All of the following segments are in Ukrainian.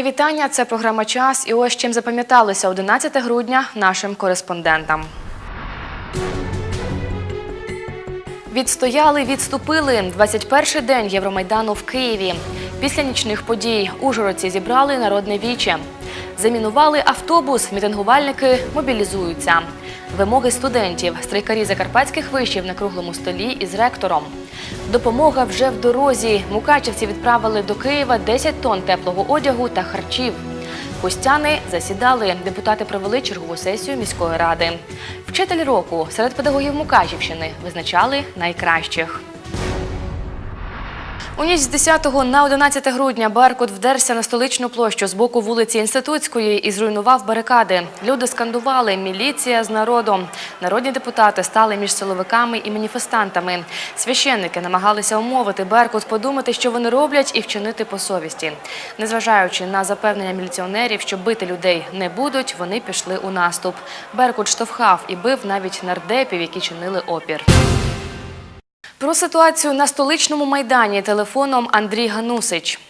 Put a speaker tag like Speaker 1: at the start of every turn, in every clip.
Speaker 1: мої вітання. Це програма Час. І ось чим запам'яталося 11 грудня нашим кореспондентам. Відстояли, відступили 21-й день Євромайдану в Києві. Після нічних подій ужгородці зібрали народне віче. Замінували автобус, мітингувальники мобілізуються. Вимоги студентів, страйкарі закарпатських вишів на круглому столі із ректором. Допомога вже в дорозі. Мукачівці відправили до Києва 10 тонн теплого одягу та харчів. Костяни засідали. Депутати провели чергову сесію міської ради. Вчитель року серед педагогів Мукачівщини визначали найкращих. У ніч з 10 на 11 грудня Беркут вдерся на столичну площу з боку вулиці Інститутської і зруйнував барикади. Люди скандували «Міліція з народом». Народні депутати стали між силовиками і маніфестантами. Священники намагалися умовити Беркут подумати, що вони роблять, і вчинити по совісті. Незважаючи на запевнення міліціонерів, що бити людей не будуть, вони пішли у наступ. Беркут штовхав і бив навіть нардепів, які чинили опір. Про ситуацію на столичному майдані телефоном Андрій Ганусич.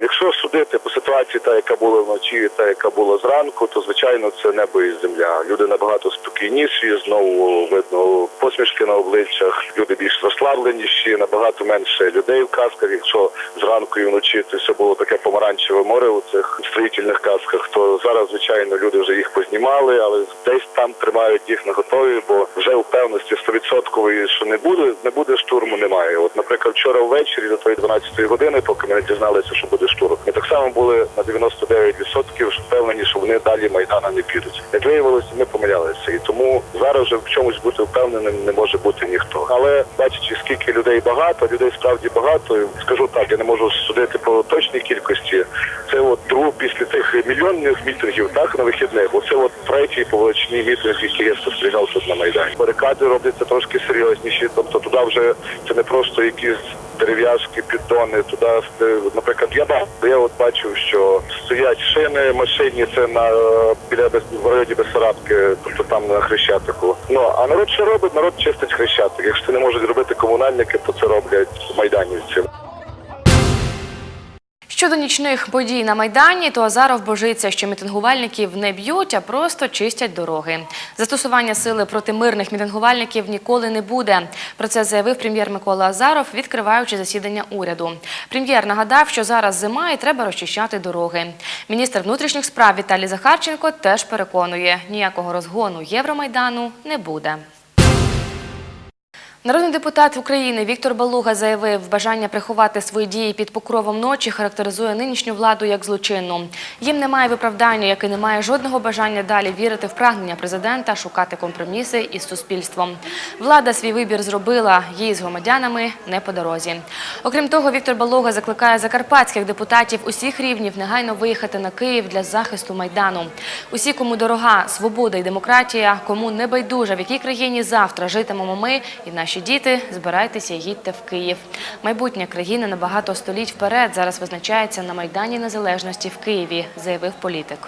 Speaker 2: Якщо судити по ситуації, та яка була вночі, та яка була зранку, то звичайно це небо і земля. Люди набагато спокійніші, знову видно посмішки на обличчях. Люди більш розслабленіші, набагато менше людей в касках. Якщо зранку і вночі це все було таке помаранчеве море у цих строїтельних касках, то зараз звичайно люди вже їх познімали, але десь там тримають їх на готові, бо вже впевненості стовідсоткової, що не буде, не буде штурму, немає. От, наприклад, вчора ввечері до тої 12 години, поки ми не дізналися, що буде штурм, ми так само були на 99% впевнені, що вони далі майдана не підуть. Як виявилося, ми помилялися, і тому зараз вже в чомусь бути впевненим не може бути ніхто. Але бачачи, скільки людей багато, людей справді багато. Скажу так, я не можу судити по точній кількості. Це от друг після тих мільйонних мітингів, так на вихідних. Оце от третій по величині мітинг, який я спостерігав тут на майдані. Барикади робляться трошки серйозніші, тобто туди вже це не просто якісь дерев'яшки, піддони, туди, е, наприклад, я я от бачив, що стоять шини машині, це на е, біля в районі Бесарабки, тобто там на хрещатику. Ну а народ що робить? Народ чистить хрещатик. Якщо не можуть робити комунальники, то це роблять майданівці.
Speaker 1: Щодо нічних подій на Майдані, то Азаров божиться, що мітингувальників не б'ють, а просто чистять дороги. Застосування сили проти мирних мітингувальників ніколи не буде. Про це заявив прем'єр Микола Азаров, відкриваючи засідання уряду. Прем'єр нагадав, що зараз зима і треба розчищати дороги. Міністр внутрішніх справ Віталій Захарченко теж переконує, ніякого розгону Євромайдану не буде. Народний депутат України Віктор Балуга заявив, бажання приховати свої дії під покровом ночі характеризує нинішню владу як злочинну. Їм немає виправдання, як і немає жодного бажання далі вірити в прагнення президента шукати компроміси із суспільством. Влада свій вибір зробила, їй з громадянами не по дорозі. Окрім того, Віктор Балуга закликає закарпатських депутатів усіх рівнів негайно виїхати на Київ для захисту майдану. Усі, кому дорога свобода і демократія, кому не байдуже, в якій країні завтра житимемо ми і наші діти, збирайтеся і їдьте в Київ. Майбутнє країни на багато століть вперед зараз визначається на Майдані Незалежності в Києві, заявив політик.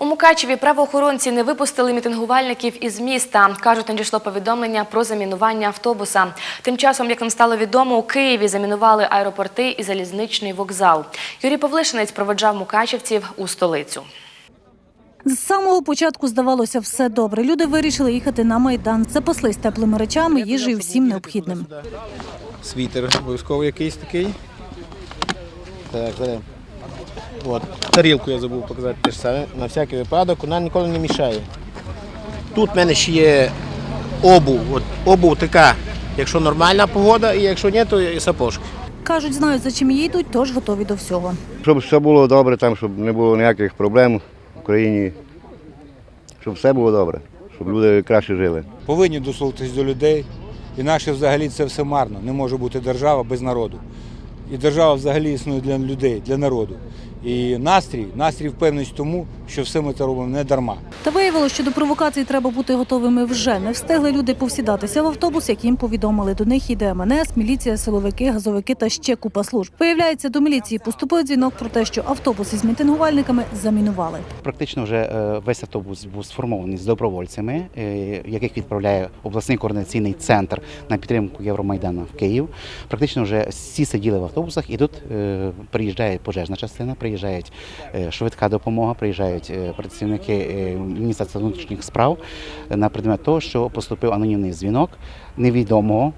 Speaker 1: У Мукачеві правоохоронці не випустили мітингувальників із міста. Кажуть, надійшло повідомлення про замінування автобуса. Тим часом, як нам стало відомо, у Києві замінували аеропорти і залізничний вокзал. Юрій Павлишинець проведжав мукачевців у столицю.
Speaker 3: З самого початку здавалося все добре. Люди вирішили їхати на майдан. Запаслись теплими речами, їжею всім необхідним.
Speaker 4: Світер обов'язково якийсь такий. Так, зараз. От, тарілку я забув показати теж саме. На всякий випадок, вона ніколи не мішає. Тут в мене ще є обув. От, обув така, якщо нормальна погода, і якщо ні, то і сапожки.
Speaker 3: Кажуть, знають, за чим їдуть, тож готові до всього.
Speaker 5: Щоб все було добре, там, щоб не було ніяких проблем в Україні, щоб все було добре, щоб люди краще жили.
Speaker 6: повинні дослухатись до людей. Інакше взагалі це все марно. Не може бути держава без народу. І держава взагалі існує для людей, для народу. І настрій, настрій впевненість тому, що все ми це робимо не дарма.
Speaker 3: Та виявилося, що до провокацій треба бути готовими вже. Не встигли люди повсідатися в автобус, як їм повідомили. До них йде МНС, міліція, силовики, газовики та ще купа служб. Виявляється, до міліції поступив дзвінок про те, що автобус із мітингувальниками замінували.
Speaker 7: Практично вже е, весь автобус був сформований з добровольцями, е, яких відправляє обласний координаційний центр на підтримку Євромайдану в Київ. Практично вже всі сиділи в автобусах, і тут е, приїжджає пожежна частина, приїжджають е, швидка допомога, приїжджають е, працівники е, Міністерства внутрішніх справ на предмет того, що поступив анонімний дзвінок невідомого.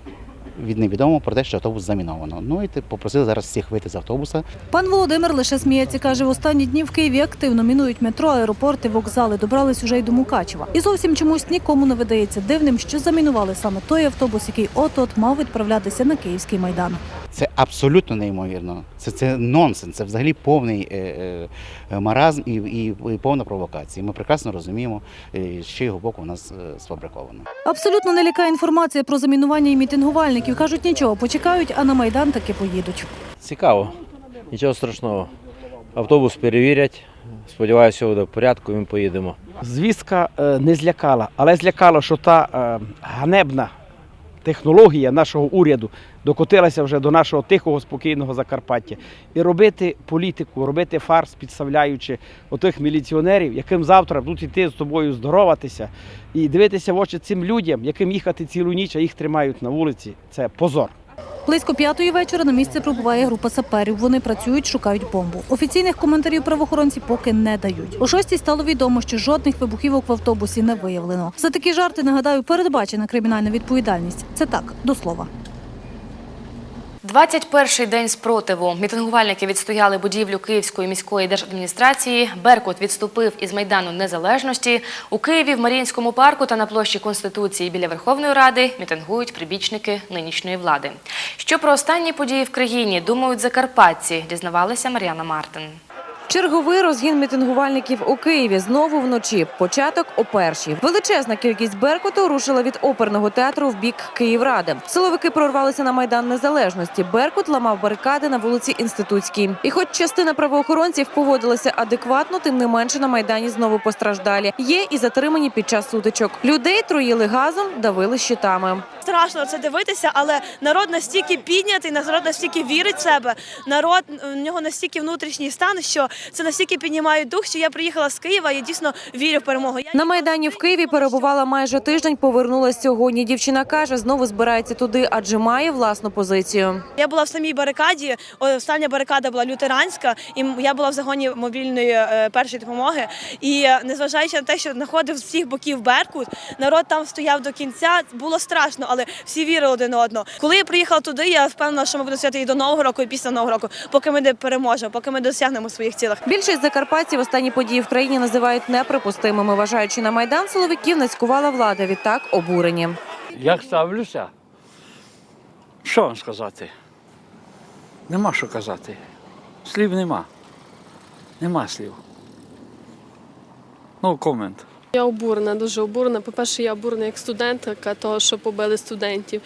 Speaker 7: Від невідомого про те, що автобус заміновано. Ну і ти попросили зараз всіх вийти з автобуса,
Speaker 3: Пан Володимир лише сміється. каже, в останні дні в Києві активно мінують метро, аеропорти, вокзали. Добрались уже й до Мукачева. І зовсім чомусь нікому не видається дивним, що замінували саме той автобус, який от-от мав відправлятися на київський майдан.
Speaker 7: Це абсолютно неймовірно. Це, це нонсенс, це взагалі повний е, е, маразм і, і, і повна провокація. Ми прекрасно розуміємо, е, з чого боку у нас е, сфабриковано.
Speaker 3: Абсолютно не лякає інформація про замінування і мітингувальників. кажуть, нічого, почекають, а на майдан таки поїдуть.
Speaker 8: Цікаво, нічого страшного. Автобус перевірять. Сподіваюся, буде в порядку, і ми поїдемо.
Speaker 9: Звістка е, не злякала, але злякало, що та е, ганебна технологія нашого уряду докотилася вже до нашого тихого, спокійного Закарпаття. І робити політику, робити фарс, підставляючи отих міліціонерів, яким завтра будуть йти з тобою здороватися, і дивитися в очі цим людям, яким їхати цілу ніч, а їх тримають на вулиці. Це позор.
Speaker 3: Близько п'ятої вечора на місце прибуває група саперів. Вони працюють, шукають бомбу. Офіційних коментарів правоохоронці поки не дають. О шостій стало відомо, що жодних вибухівок в автобусі не виявлено. За такі жарти нагадаю, передбачена кримінальна відповідальність. Це так до слова.
Speaker 1: 21-й день спротиву. Мітингувальники відстояли будівлю Київської міської держадміністрації. Беркут відступив із Майдану Незалежності. У Києві в Маріїнському парку та на площі Конституції біля Верховної Ради мітингують прибічники нинішньої влади. Що про останні події в країні думають закарпатці, дізнавалася Мар'яна Мартин.
Speaker 10: Черговий розгін мітингувальників у Києві знову вночі. Початок о першій. Величезна кількість беркуту рушила від оперного театру в бік Київради. Силовики прорвалися на майдан незалежності. Беркут ламав барикади на вулиці Інститутській. І, хоч частина правоохоронців поводилася адекватно, тим не менше на майдані знову постраждалі. Є і затримані під час сутичок. Людей троїли газом, давили щитами.
Speaker 11: Страшно це дивитися, але народ настільки піднятий, народ настільки вірить в себе. Народ в нього настільки внутрішній стан, що це настільки піднімає дух, що я приїхала з Києва. Я дійсно вірю в перемогу. Я
Speaker 10: На майдані в Києві перебувала майже тиждень. Повернулась сьогодні. Дівчина каже, знову збирається туди, адже має власну позицію.
Speaker 11: Я була в самій барикаді. Остання барикада була лютеранська, і я була в загоні мобільної е, першої допомоги. І е, незважаючи на те, що знаходив з всіх боків Беркут, народ там стояв до кінця. Було страшно, але всі вірили один одного. Коли я приїхала туди, я впевнена, що ми будемо святи і до нового року, і після нового року, поки ми не переможемо, поки ми досягнемо своїх цілей.
Speaker 10: Більшість закарпатців останні події в країні називають неприпустимими. Вважаючи на майдан силовиків нацькувала влада. Відтак обурені.
Speaker 12: Як ставлюся? Що вам сказати? Нема що казати. Слів нема. Нема слів. No comment.
Speaker 13: Я обурена, дуже обурена. По-перше, я обурена як студентка, того, що побили студентів.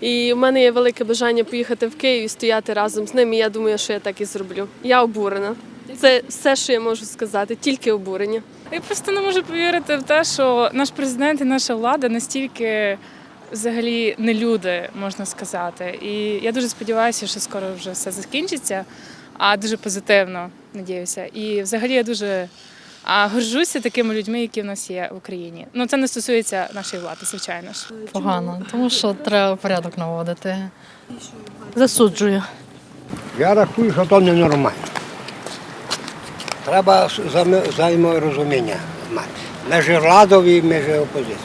Speaker 13: І в мене є велике бажання поїхати в Київ і стояти разом з ними. Я думаю, що я так і зроблю. Я обурена. Це все, що я можу сказати, тільки обурення.
Speaker 14: Я просто не можу повірити в те, що наш президент і наша влада настільки взагалі не люди, можна сказати. І я дуже сподіваюся, що скоро вже все закінчиться, а дуже позитивно надіюся. І взагалі я дуже а, горжуся такими людьми, які в нас є в Україні. Ну це не стосується нашої влади, звичайно ж.
Speaker 13: Погано, тому що треба порядок наводити. Засуджую.
Speaker 4: Я рахую, що то ненормально. Треба взаєморозуміння мати. Між владою і між опозицією.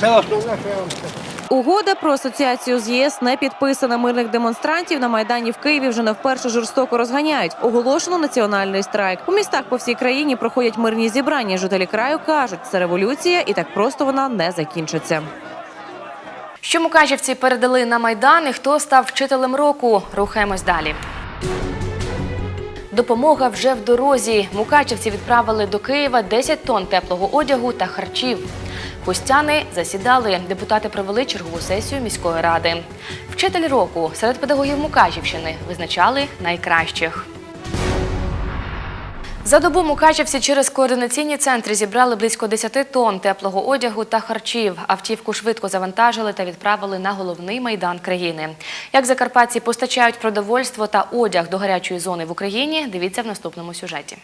Speaker 4: Це основне, що я вам скажу.
Speaker 10: Угода про асоціацію з ЄС не підписана. Мирних демонстрантів на майдані в Києві вже не вперше жорстоко розганяють. Оголошено національний страйк. У містах по всій країні проходять мирні зібрання. Жителі краю кажуть, це революція, і так просто вона не закінчиться.
Speaker 1: Що мукачівці передали на Майдан і хто став вчителем року? Рухаємось далі. Допомога вже в дорозі. Мукачівці відправили до Києва 10 тонн теплого одягу та харчів. Пустяни засідали. Депутати провели чергову сесію міської ради. Вчитель року серед педагогів Мукачівщини визначали найкращих. За добу мукачівці через координаційні центри зібрали близько 10 тонн теплого одягу та харчів. Автівку швидко завантажили та відправили на головний майдан країни. Як закарпатці постачають продовольство та одяг до гарячої зони в Україні, дивіться в наступному сюжеті.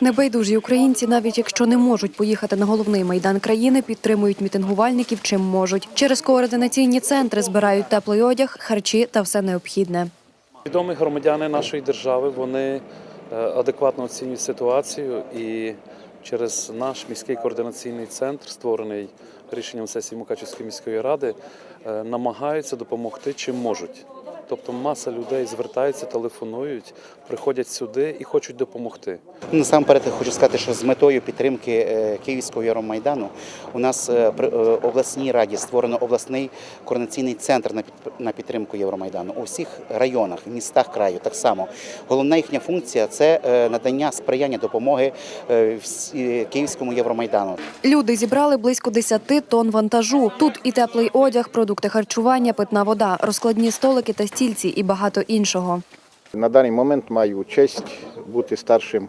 Speaker 15: Небайдужі українці, навіть якщо не можуть поїхати на головний майдан країни, підтримують мітингувальників чим можуть. Через координаційні центри збирають теплий одяг, харчі та все необхідне.
Speaker 16: Відомі громадяни нашої держави вони е, адекватно оцінюють ситуацію і через наш міський координаційний центр, створений рішенням сесії Мукачівської міської ради, е, намагаються допомогти чим можуть. Тобто маса людей звертаються, телефонують, приходять сюди і хочуть допомогти.
Speaker 7: Насамперед хочу сказати, що з метою підтримки е, Київського Євромайдану у нас е, при е, обласній раді створено обласний координаційний центр на підтримку Євромайдану у всіх районах, містах краю. Так само головна їхня функція це надання сприяння допомоги всі- Київському Євромайдану.
Speaker 15: Люди зібрали близько 10 тонн вантажу. Тут і теплий одяг, продукти харчування, питна вода, розкладні столики та стільці і багато іншого.
Speaker 4: На даний момент маю честь бути старшим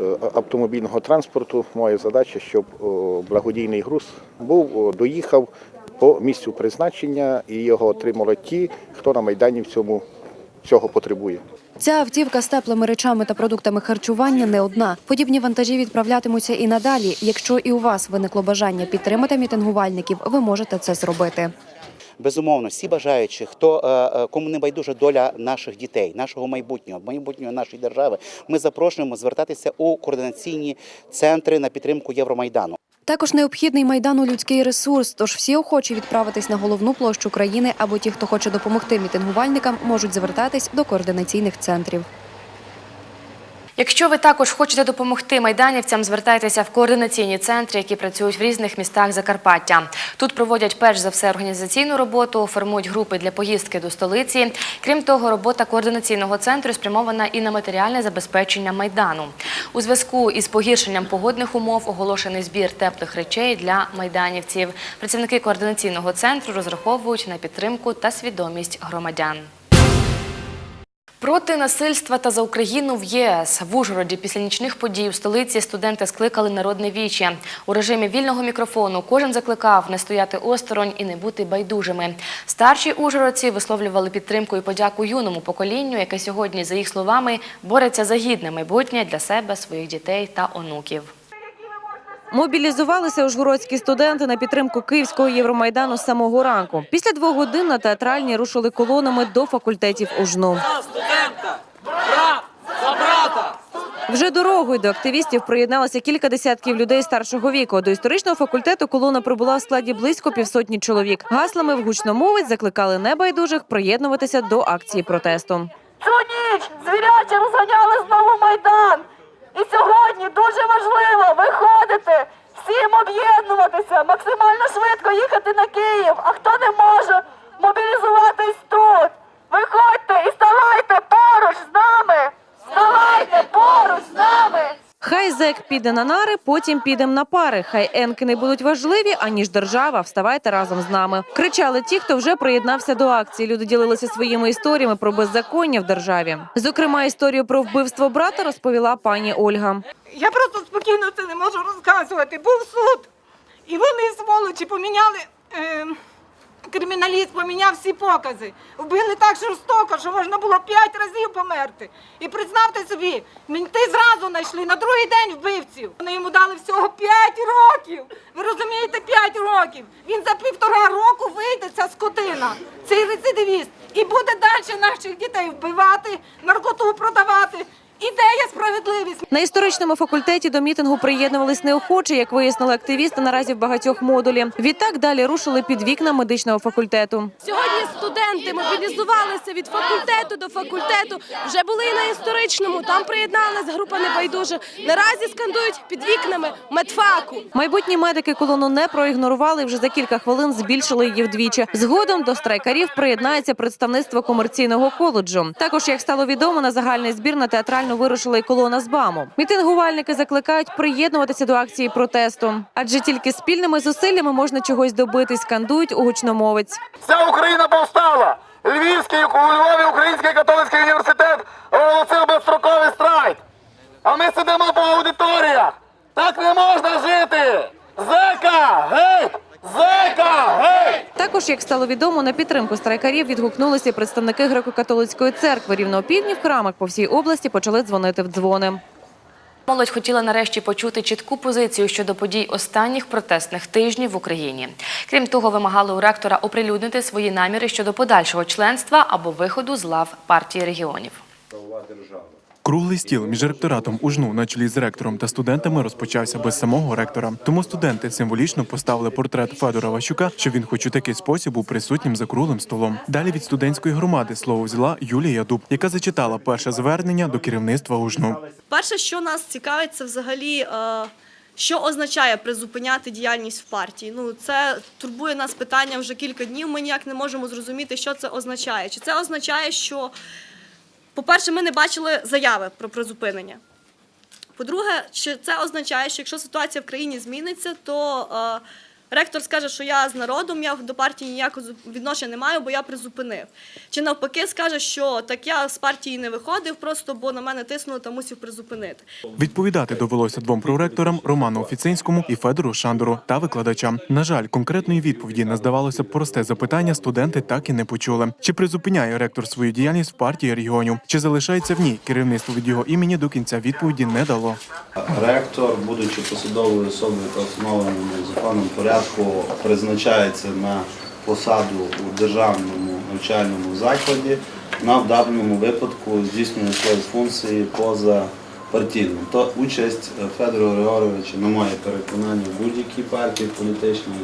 Speaker 4: е, автомобільного транспорту. Моя задача, щоб благодійний груз був, доїхав по місцю призначення і його отримали ті, хто на Майдані в цьому цього потребує.
Speaker 15: Ця автівка з теплими речами та продуктами харчування не одна. Подібні вантажі відправлятимуться і надалі. Якщо і у вас виникло бажання підтримати мітингувальників, ви можете це зробити.
Speaker 7: Безумовно, всі бажаючі, хто е, е, кому не байдужа доля наших дітей, нашого майбутнього, майбутнього нашої держави, ми запрошуємо звертатися у координаційні центри на підтримку Євромайдану.
Speaker 15: Також необхідний майдану людський ресурс. Тож всі охочі відправитись на головну площу країни або ті, хто хоче допомогти мітингувальникам, можуть звертатись до координаційних центрів.
Speaker 1: Якщо ви також хочете допомогти майданівцям, звертайтеся в координаційні центри, які працюють в різних містах Закарпаття. Тут проводять перш за все організаційну роботу, формують групи для поїздки до столиці. Крім того, робота координаційного центру спрямована і на матеріальне забезпечення майдану. У зв'язку із погіршенням погодних умов оголошений збір теплих речей для майданівців. Працівники координаційного центру розраховують на підтримку та свідомість громадян. Проти насильства та за Україну в ЄС в Ужгороді після нічних подій у столиці студенти скликали народне віче. У режимі вільного мікрофону кожен закликав не стояти осторонь і не бути байдужими. Старші ужгородці висловлювали підтримку і подяку юному поколінню, яке сьогодні, за їх словами, бореться за гідне майбутнє для себе, своїх дітей та онуків.
Speaker 10: Мобілізувалися ужгородські студенти на підтримку Київського Євромайдану з самого ранку. Після двох годин на театральні рушили колонами до факультетів УЖНУ. Вже дорогою до активістів приєдналося кілька десятків людей старшого віку. До історичного факультету колона прибула в складі близько півсотні чоловік. Гаслами в гучномовець закликали небайдужих приєднуватися до акції протесту.
Speaker 11: Цю ніч звірячі розганяли знову майдан. І сьогодні дуже важливо виходити, всім об'єднуватися, максимально швидко їхати на Київ. А хто не може мобілізуватись тут? Виходьте і ставайте поруч з нами! Ставайте поруч з нами!
Speaker 10: Хай зек піде на нари, потім підем на пари. Хай енки не будуть важливі, аніж держава. Вставайте разом з нами. Кричали ті, хто вже приєднався до акції. Люди ділилися своїми історіями про беззаконня в державі. Зокрема, історію про вбивство брата розповіла пані Ольга.
Speaker 17: Я просто спокійно це не можу розказувати. Був суд, і вони сволочі поміняли. Е, криміналіст поміняв всі покази. Вбили так жорстоко, що можна було п'ять разів померти. І представте собі, мінти зразу знайшли на другий день вбивців. Вони йому дали всього п'ять років. Ви розумієте, п'ять років. Він за півтора року вийде, ця скотина, цей рецидивіст, і буде далі наших дітей вбивати, наркоту продавати. І де є справедливість?
Speaker 10: На історичному факультеті до мітингу приєднувались неохоче, як вияснили активісти наразі в багатьох модулі. Відтак далі рушили під вікна медичного факультету.
Speaker 13: Сьогодні студенти мобілізувалися від факультету до факультету. Вже були і на історичному. Там приєдналась група небайдужих. Наразі скандують під вікнами медфаку.
Speaker 10: Майбутні медики колону не проігнорували. і Вже за кілька хвилин збільшили її вдвічі. Згодом до страйкарів приєднається представництво комерційного коледжу. Також, як стало відомо, на загальний збір на театральну вирушила і колона з БАМу. Мітингувальники закликають приєднуватися до акції протесту, адже тільки спільними зусиллями можна чогось добитись. Скандують у гучномовець.
Speaker 2: Вся Україна повстала! Львівський у Львові Український католицький університет оголосив безстроковий страйк.
Speaker 18: А ми сидимо по аудиторіях. Так не можна жити. Зека, геть! Зека!
Speaker 10: Також, як стало відомо, на підтримку страйкарів відгукнулися представники греко-католицької церкви. Рівно опівдні в храмах по всій області почали дзвонити в дзвони.
Speaker 1: Молодь хотіла нарешті почути чітку позицію щодо подій останніх протестних тижнів в Україні. Крім того, вимагали у ректора оприлюднити свої наміри щодо подальшого членства або виходу з лав партії регіонів.
Speaker 19: Круглий стіл між ректоратом УЖНУ на чолі з ректором та студентами розпочався без самого ректора. Тому студенти символічно поставили портрет Федора Ващука, що він, хоч у такий спосіб, був присутнім за круглим столом. Далі від студентської громади слово взяла Юлія Дуб, яка зачитала перше звернення до керівництва УЖНУ.
Speaker 20: Перше, що нас цікавить, це взагалі. е, Що означає призупиняти діяльність в партії? Ну це турбує нас питання вже кілька днів. Ми ніяк не можемо зрозуміти, що це означає. Чи це означає, що, по-перше, ми не бачили заяви про призупинення. По-друге, чи це означає, що якщо ситуація в країні зміниться, то е, ректор скаже, що я з народом, я до партії ніякого відношення не маю, бо я призупинив. Чи навпаки скаже, що так я з партії не виходив, просто бо на мене тиснули та мусив призупинити.
Speaker 19: Відповідати довелося двом проректорам Роману Офіцинському і Федору Шандору та викладачам. На жаль, конкретної відповіді на здавалося просте запитання студенти так і не почули. Чи призупиняє ректор свою діяльність в партії регіонів? Чи залишається в ній? Керівництво від його імені до кінця відповіді не дало.
Speaker 21: Ректор, будучи посадовою особою та встановленому законом порядку, призначається на посаду у державному навчальному закладі, на в даному випадку здійснює свої функції поза партійним. То участь Федора Григоровича, на моє переконання, будь-якій партії політичній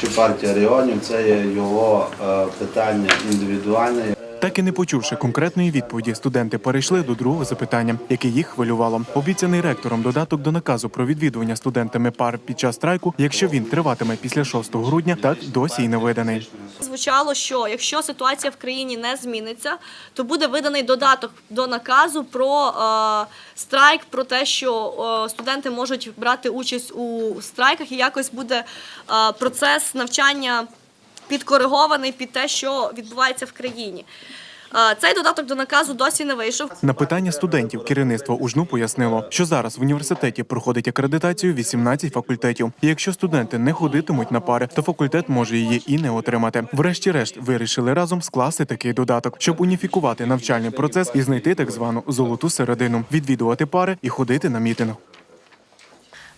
Speaker 21: чи партія регіонів, це є його е, питання індивідуальне.
Speaker 19: Так і не почувши конкретної відповіді, студенти перейшли до другого запитання, яке їх хвилювало. Обіцяний ректором додаток до наказу про відвідування студентами пар під час страйку, якщо він триватиме після 6 грудня, так досі й не виданий.
Speaker 20: Звучало, що якщо ситуація в країні не зміниться, то буде виданий додаток до наказу про е, страйк, про те, що е, студенти можуть брати участь у страйках, і якось буде е, процес навчання підкоригований під те, що відбувається в країні. Цей додаток до наказу досі не вийшов.
Speaker 19: На питання студентів керівництво УЖНУ пояснило, що зараз в університеті проходить акредитацію 18 факультетів. І якщо студенти не ходитимуть на пари, то факультет може її і не отримати. Врешті-решт вирішили разом скласти такий додаток, щоб уніфікувати навчальний процес і знайти так звану золоту середину, відвідувати пари і ходити на мітинг.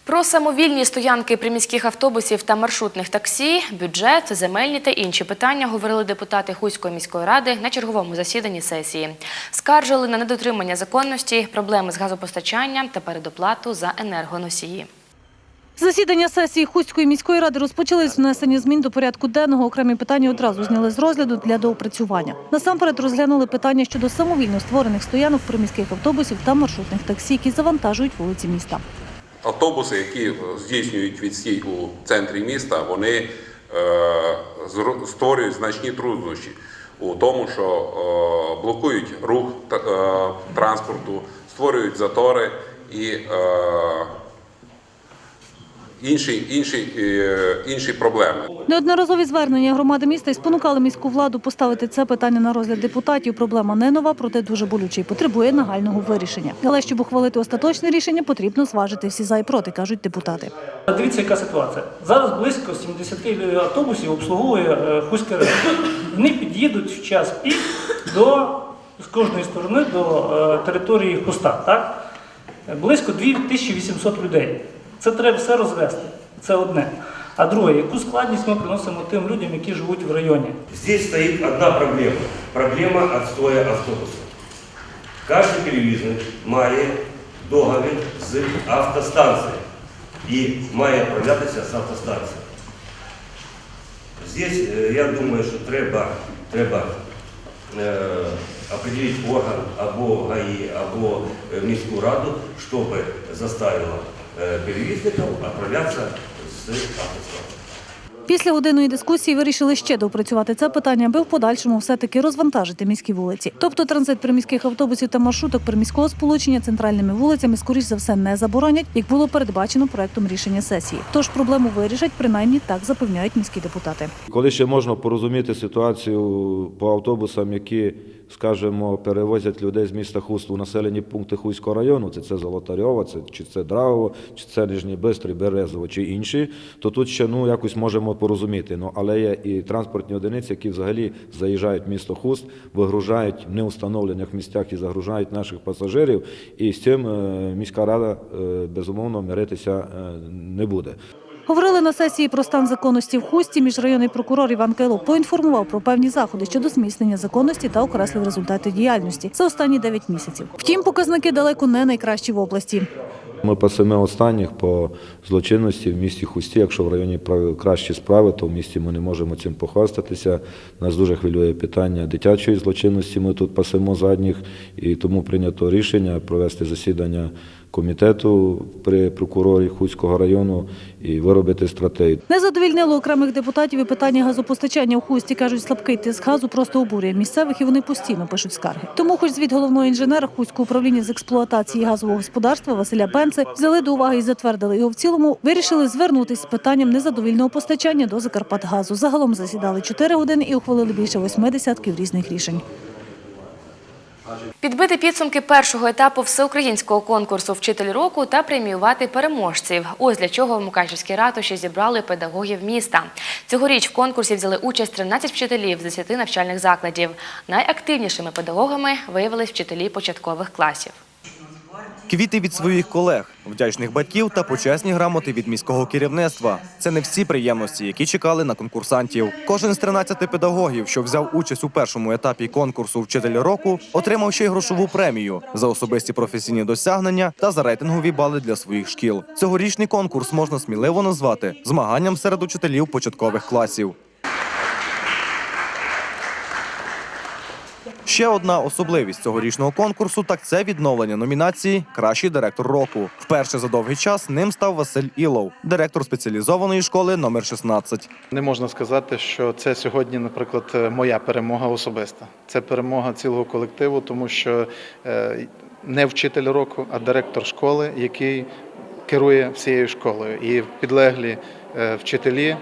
Speaker 1: Про самовільні стоянки приміських автобусів та маршрутних таксі, бюджет, земельні та інші питання говорили депутати Хуської міської ради на черговому засіданні сесії. Скаржили на недотримання законності, проблеми з газопостачанням та передоплату за енергоносії.
Speaker 3: Засідання сесії Хуської міської ради розпочали з внесення змін до порядку денного. Окремі питання одразу зняли з розгляду для доопрацювання. Насамперед розглянули питання щодо самовільно створених стоянок приміських автобусів та маршрутних таксі, які завантажують вулиці міста.
Speaker 22: Автобуси, які е, здійснюють відстій у центрі міста, вони е, створюють значні труднощі у тому, що е, блокують рух транспорту, створюють затори і інші, інші, е, інші проблеми.
Speaker 3: Неодноразові звернення громади міста і спонукали міську владу поставити це питання на розгляд депутатів. Проблема не нова, проте дуже болюча і потребує нагального вирішення. Але щоб ухвалити остаточне рішення, потрібно зважити всі за і проти, кажуть депутати.
Speaker 23: Дивіться, яка ситуація. Зараз близько 70 автобусів обслуговує е, Хуська район. Вони під'їдуть в час пік до, з кожної сторони до е, території Хуста. Так? Близько 2800 людей. Це треба все розвести. Це одне. А друге, яку складність ми приносимо тим людям, які живуть в районі?
Speaker 24: Здесь стоит одна проблема. Проблема отстоя автобусов. Каждый перевізник має договір з автостанцією і має відправлятися з автостанції. Здесь, е, я думаю, що треба, треба е, определить орган або ГАИ, або е, міську раду, щоб заставило е, перевізників відправлятися з автостанції.
Speaker 3: Після годинної дискусії вирішили ще допрацювати це питання, аби в подальшому все-таки розвантажити міські вулиці. Тобто транзит приміських автобусів та маршруток приміського сполучення центральними вулицями, скоріш за все, не заборонять, як було передбачено проектом рішення сесії. Тож проблему вирішать, принаймні так запевняють міські депутати.
Speaker 25: Коли ще можна порозуміти ситуацію по автобусам, які скажімо, перевозять людей з міста Хуст у населені пункти Хуського району, це, це Золотарьова, це, чи це Драгово, чи це Нижній Бистрий, Березово, чи інші, то тут ще ну, якось можемо порозуміти. Ну, але є і транспортні одиниці, які взагалі заїжджають в місто Хуст, вигружають в неустановлених місцях і загружають наших пасажирів. І з цим е, міська рада, е, безумовно, миритися е, не буде.
Speaker 3: Говорили на сесії про стан законності в Хусті. Міжрайонний прокурор Іван Кайло поінформував про певні заходи щодо зміцнення законності та окреслив результати діяльності за останні 9 місяців. Втім, показники далеко не найкращі в області.
Speaker 25: Ми пасемо останніх по злочинності в місті Хусті. Якщо в районі кращі справи, то в місті ми не можемо цим похвастатися. Нас дуже хвилює питання дитячої злочинності. Ми тут пасемо задніх, і тому прийнято рішення провести засідання комітету при прокурорі Хуського району і виробити стратегію.
Speaker 3: Не задовільнило окремих депутатів і питання газопостачання в Хусті. Кажуть, слабкий тиск газу просто обурює місцевих і вони постійно пишуть скарги. Тому, хоч звіт головного інженера Хуського управління з експлуатації газового господарства Василя Бенце взяли до уваги і затвердили його в цілому, вирішили звернутися з питанням незадовільного постачання до Закарпатгазу. Загалом засідали 4 години і ухвалили більше восьми десятків різних рішень.
Speaker 1: Підбити підсумки першого етапу всеукраїнського конкурсу Вчитель року та преміювати переможців. Ось для чого в Мукачівській ратуші зібрали педагогів міста. Цьогоріч в конкурсі взяли участь 13 вчителів з 10 навчальних закладів. Найактивнішими педагогами виявились вчителі початкових класів.
Speaker 26: Квіти від своїх колег, вдячних батьків та почесні грамоти від міського керівництва. Це не всі приємності, які чекали на конкурсантів. Кожен з 13 педагогів, що взяв участь у першому етапі конкурсу Вчитель року, отримав ще й грошову премію за особисті професійні досягнення та за рейтингові бали для своїх шкіл. Цьогорічний конкурс можна сміливо назвати змаганням серед учителів початкових класів. Ще одна особливість цьогорічного конкурсу так це відновлення номінації Кращий директор року. Вперше за довгий час ним став Василь Ілов, директор спеціалізованої школи номер 16.
Speaker 27: Не можна сказати, що це сьогодні, наприклад, е, моя перемога особиста. Це перемога цілого колективу, тому що е, не вчитель року, а директор школи, який керує всією школою. І підлеглі е, вчителі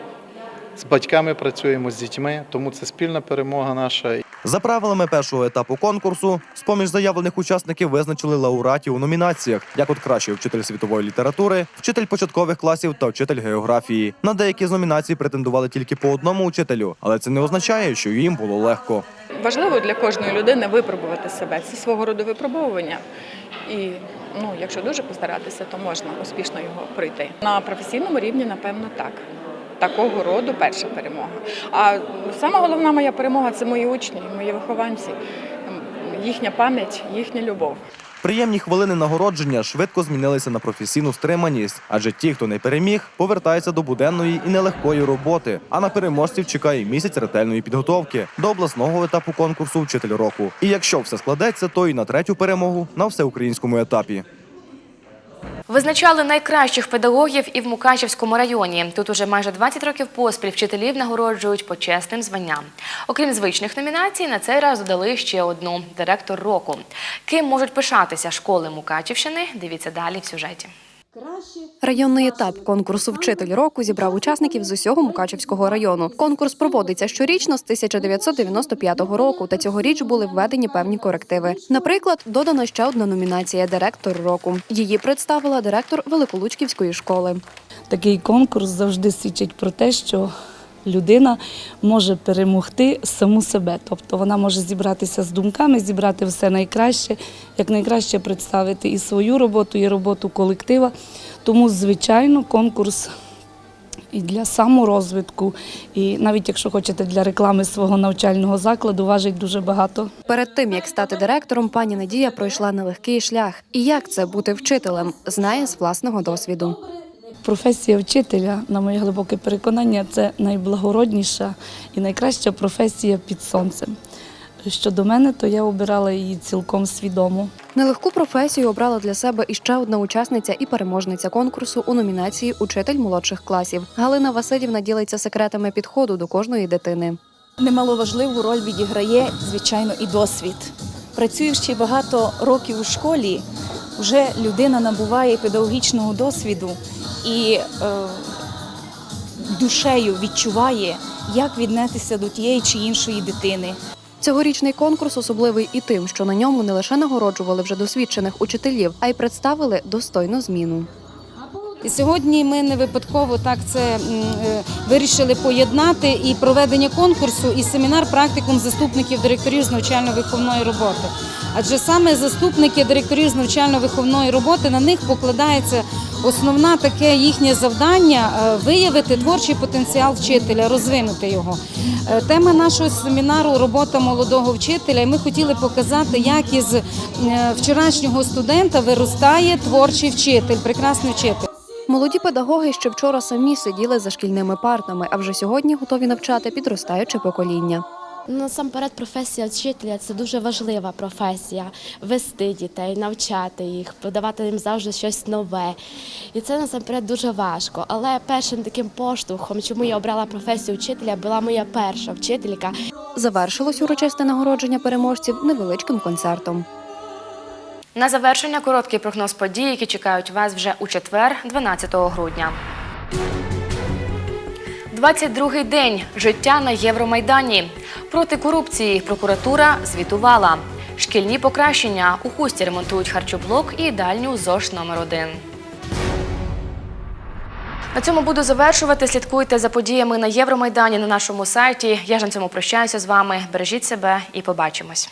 Speaker 27: з батьками працюємо з дітьми, тому це спільна перемога наша.
Speaker 26: За правилами першого етапу конкурсу, з-поміж заявлених учасників визначили лауреатів у номінаціях, як от кращий вчитель світової літератури, вчитель початкових класів та вчитель географії. На деякі з номінацій претендували тільки по одному учителю, але це не означає, що їм було легко.
Speaker 28: Важливо для кожної людини випробувати себе. Це свого роду випробовування. І ну, якщо дуже постаратися, то можна успішно його пройти. На професійному рівні, напевно, так. Такого роду перша перемога. А сама головна моя перемога це мої учні, мої вихованці, їхня пам'ять, їхня любов.
Speaker 26: Приємні хвилини нагородження швидко змінилися на професійну стриманість, адже ті, хто не переміг, повертаються до буденної і нелегкої роботи. А на переможців чекає місяць ретельної підготовки до обласного етапу конкурсу Вчитель року. І якщо все складеться, то і на третю перемогу на всеукраїнському етапі.
Speaker 1: Визначали найкращих педагогів і в Мукачівському районі. Тут уже майже 20 років поспіль вчителів нагороджують почесним званням. Окрім звичних номінацій, на цей раз додали ще одну директор року. Ким можуть пишатися школи Мукачівщини? Дивіться далі в сюжеті.
Speaker 15: Районний етап конкурсу Вчитель року зібрав учасників з усього Мукачівського району. Конкурс проводиться щорічно з 1995 року, та цьогоріч були введені певні корективи. Наприклад, додана ще одна номінація Директор року. Її представила директор Великолучківської школи.
Speaker 29: Такий конкурс завжди свідчить про те, що людина може перемогти саму себе. Тобто вона може зібратися з думками, зібрати все найкраще, як найкраще представити і свою роботу, і роботу колектива. Тому, звичайно, конкурс. І для саморозвитку, і навіть якщо хочете для реклами свого навчального закладу, важить дуже багато.
Speaker 15: Перед тим як стати директором, пані Надія пройшла нелегкий шлях. І як це бути вчителем, знає з власного досвіду.
Speaker 29: Професія вчителя, на моє глибоке переконання, це найблагородніша і найкраща професія під сонцем. Щодо мене, то я обирала її цілком свідомо.
Speaker 15: Нелегку професію обрала для себе і ще одна учасниця і переможниця конкурсу у номінації Учитель молодших класів. Галина Васильівна ділиться секретами підходу до кожної дитини.
Speaker 30: Немаловажливу роль відіграє, звичайно, і досвід. Працюючи багато років у школі, вже людина набуває педагогічного досвіду і е, душею відчуває, як віднестися до тієї чи іншої дитини.
Speaker 15: Цьогорічний конкурс особливий і тим, що на ньому не лише нагороджували вже досвідчених учителів, а й представили достойну зміну.
Speaker 31: І сьогодні ми не випадково так це е, вирішили поєднати і проведення конкурсу, і семінар практикум заступників директорів з навчально-виховної роботи. Адже саме заступники директорів з навчально-виховної роботи на них покладається основна таке їхнє завдання е, виявити творчий потенціал вчителя, розвинути його. Е, Тема нашого семінару робота молодого вчителя. І ми хотіли показати, як із вчорашнього студента виростає творчий вчитель, прекрасний вчитель.
Speaker 15: Молоді педагоги ще вчора самі сиділи за шкільними партами, а вже сьогодні готові навчати підростаюче покоління.
Speaker 32: Насамперед, професія вчителя це дуже важлива професія. Вести дітей, навчати їх, подавати їм завжди щось нове. І це насамперед дуже важко. Але першим таким поштовхом, чому я обрала професію вчителя, була моя перша вчителька.
Speaker 15: Завершилось урочисте нагородження переможців невеличким концертом.
Speaker 1: На завершення короткий прогноз подій, які чекають вас вже у четвер, 12 грудня. 22-й день життя на Євромайдані. Проти корупції прокуратура звітувала. Шкільні покращення у хусті ремонтують харчоблок і дальню ЗОЖ номер 1 На цьому буду завершувати. Слідкуйте за подіями на Євромайдані на нашому сайті. Я ж на цьому прощаюся з вами. Бережіть себе і побачимось.